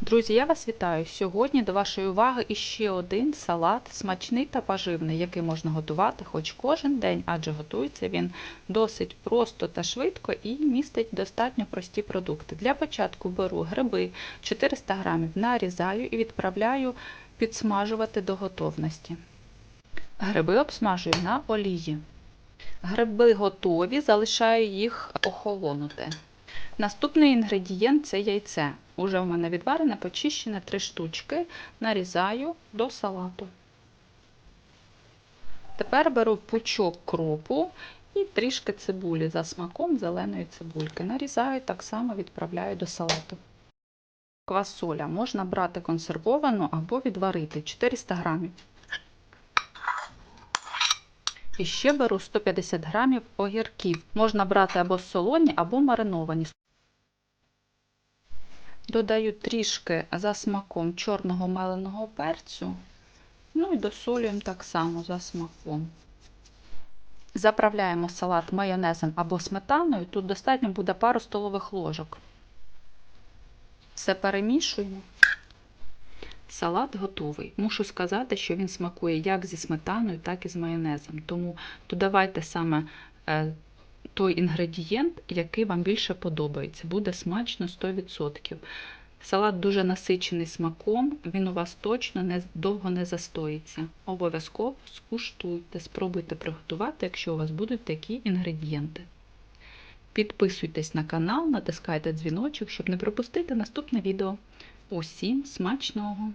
Друзі, я вас вітаю! Сьогодні до вашої уваги іще один салат, смачний та поживний, який можна готувати хоч кожен день, адже готується він досить просто та швидко і містить достатньо прості продукти. Для початку беру гриби 400 грамів, нарізаю і відправляю підсмажувати до готовності. Гриби обсмажую на олії. Гриби готові, залишаю їх охолонути. Наступний інгредієнт це яйце. Уже в мене відварене, почищене 3 штучки, нарізаю до салату. Тепер беру пучок кропу і трішки цибулі за смаком зеленої цибульки. Нарізаю, так само відправляю до салату. Квасоля можна брати консервовану або відварити 400 грамів. І ще беру 150 грамів огірків. Можна брати або солоні, або мариновані. Додаю трішки за смаком чорного меленого перцю. Ну і досолюємо так само за смаком. Заправляємо салат майонезом або сметаною. Тут достатньо буде пару столових ложок. Все перемішуємо. Салат готовий. Мушу сказати, що він смакує як зі сметаною, так і з майонезом. Тому додавайте саме е, той інгредієнт, який вам більше подобається. Буде смачно 100%. Салат дуже насичений смаком, він у вас точно не, довго не застоїться. Обов'язково скуштуйте, спробуйте приготувати, якщо у вас будуть такі інгредієнти. Підписуйтесь на канал, натискайте дзвіночок, щоб не пропустити наступне відео. Усім смачного!